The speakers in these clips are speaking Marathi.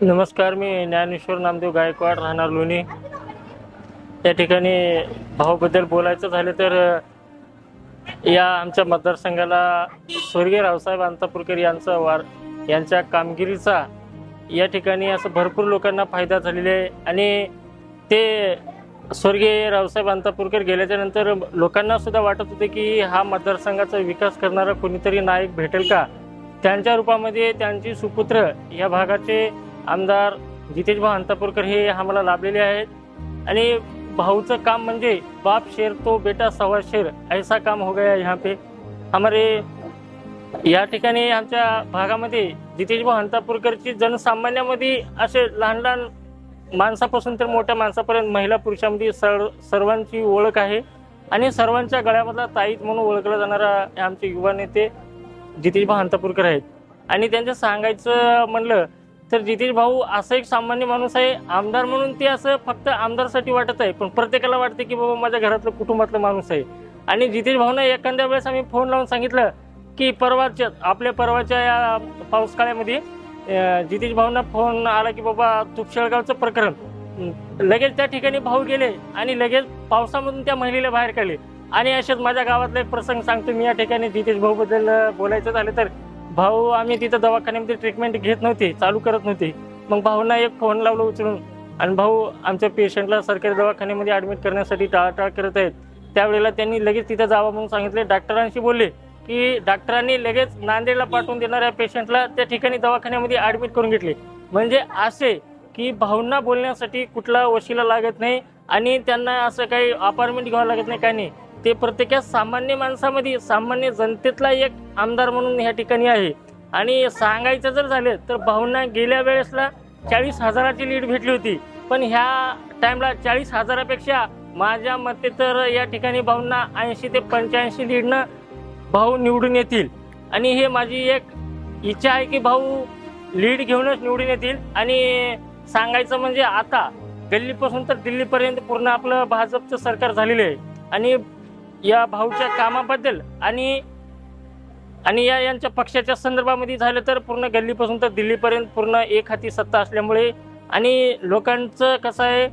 नमस्कार मी ज्ञानेश्वर नामदेव गायकवाड राहणार लोणी. या ठिकाणी भाऊबद्दल बोलायचं झालं तर या आमच्या मतदारसंघाला स्वर्गीय रावसाहेब अंतापूरकर यांचा वार यांच्या कामगिरीचा या ठिकाणी असं भरपूर लोकांना फायदा झालेला आहे. आणि ते स्वर्गीय रावसाहेब अंतापूरकर गेल्याच्यानंतर लोकांना सुद्धा वाटत होते की हा मतदारसंघाचा विकास करणारा कोणीतरी नायक भेटेल का? त्यांच्या रूपामध्ये त्यांची सुपुत्र या भागाचे आमदार जितेश भाऊ अंतापूरकर हे आम्हाला लाभलेले आहेत. आणि भाऊचं काम म्हणजे बाप शेर तो बेटा सवा शेर ऐसा काम हो गया यहाँ पे. हमारे या ठिकाणी आमच्या भागामध्ये जितेश भाऊ हंतापूरकरची जनसामान्यामध्ये असे लहान लहान माणसापासून तर मोठ्या माणसापर्यंत महिला पुरुषांमध्ये सर सर्वांची ओळख आहे. आणि सर्वांच्या गळ्यामधला ताईत म्हणून ओळखला जाणारा आमचे युवा नेते जितेश भाऊ हंतापूरकर आहेत. आणि त्यांचं सांगायचं म्हणलं तर जितेश भाऊ असं एक सामान्य माणूस आहे. आमदार म्हणून ते असं फक्त आमदारसाठी वाटत आहे पण प्रत्येकाला वाटते की बाबा माझ्या घरातलं कुटुंबातलं माणूस आहे. आणि जितेश भाऊनं एखाद्या वेळेस आम्ही फोन लावून सांगितलं की परवाच्या आपल्या परवाच्या या पाऊस काळामध्ये जितेश भाऊंना फोन आला की बाबा तुपशेळगावचं प्रकरण. लगेच त्या ठिकाणी भाऊ गेले आणि लगेच पावसामधून त्या महिलेला बाहेर काढले. आणि असेच माझ्या गावातला एक प्रसंग सांगतो. मी या ठिकाणी जितेश भाऊ बद्दल बोलायचं झालं तर भाऊ आम्ही तिथं दवाखान्यामध्ये ट्रीटमेंट घेत नव्हते चालू करत नव्हते. मग भाऊंना एक फोन लावलं उचलून. आणि भाऊ आमच्या पेशंटला सरकारी दवाखान्यामध्ये ॲडमिट करण्यासाठी टाळाटाळ करत आहेत. त्यावेळेला त्यांनी लगेच तिथं जावं म्हणून सांगितले. डॉक्टरांशी बोलले की डॉक्टरांनी लगेच नांदेडला पाठवून देणाऱ्या पेशंटला त्या ठिकाणी दवाखान्यामध्ये ॲडमिट करून घेतले. म्हणजे असे की भाऊंना बोलण्यासाठी कुठला वशिला लागत नाही आणि त्यांना असं काही अपार्टमेंट घ्यावं लागत नाही काही नाही. ते प्रत्येकात सामान्य माणसामध्ये सामान्य जनतेतला एक आमदार म्हणून ह्या ठिकाणी आहे. आणि सांगायचं जर झालं तर भाऊंना गेल्या वेळेसला चाळीस हजाराची लीड भेटली होती. पण ह्या टाइमला चाळीस हजारापेक्षा माझ्या मते तर या ठिकाणी भाऊंना ऐंशी ते पंच्याऐंशी लीडनं भाऊ निवडून येतील. आणि हे माझी एक इच्छा आहे की भाऊ लीड घेऊनच निवडून येतील. आणि सांगायचं म्हणजे आता गल्लीपासून तर दिल्लीपर्यंत पूर्ण आपलं भाजपचं सरकार झालेलं आहे. आणि या भाऊच्या कामाबद्दल आणि आणि या यांच्या पक्षाच्या संदर्भामध्ये झालं तर पूर्ण गल्लीपासून तर दिल्लीपर्यंत पूर्ण एक हाती सत्ता असल्यामुळे आणि लोकांचं कसं आहे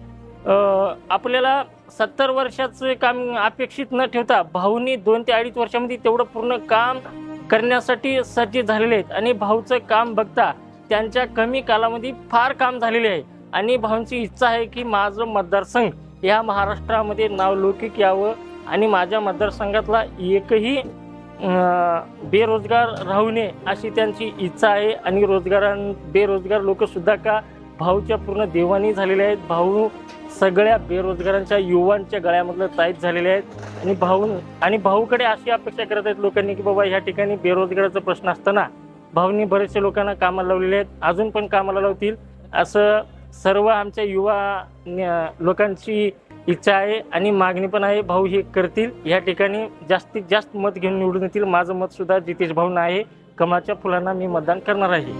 आपल्याला सत्तर वर्षाचं काम अपेक्षित न ठेवता भाऊनी दोन ते अडीच वर्षामध्ये तेवढं पूर्ण काम करण्यासाठी सज्ज झालेले आहेत. आणि भाऊचं काम बघता त्यांच्या कमी कालामध्ये फार काम झालेले आहे. आणि भाऊंची इच्छा आहे की माझं मतदारसंघ या महाराष्ट्रामध्ये नावलौकिक यावं. आणि माझ्या मतदारसंघातला एकही बेरोजगार राहू नये अशी त्यांची इच्छा आहे. आणि रोजगारां बेरोजगार लोकसुद्धा का भाऊच्या पूर्ण देवानी झालेले आहेत. भाऊ सगळ्या बेरोजगारांच्या युवांच्या गळ्यामधलं ताईत झालेले आहेत. आणि भाऊ आणि भाऊकडे अशी अपेक्षा करत आहेत लोकांनी की बाबा ह्या ठिकाणी बेरोजगाराचा प्रश्न असताना भाऊनी बरेचसे लोकांना कामाला लावलेले आहेत. अजून पण कामाला लावतील. असं सर्व आमच्या युवा लोकांची इच्छा आहे आणि मागणी पण आहे भाऊ हे करतील. या ठिकाणी जास्तीत जास्त मत घेऊन निवडून येतील. माझं मत सुद्धा जितेश भाऊंना आहे. कमळाच्या फुलांना मी मतदान करणार आहे.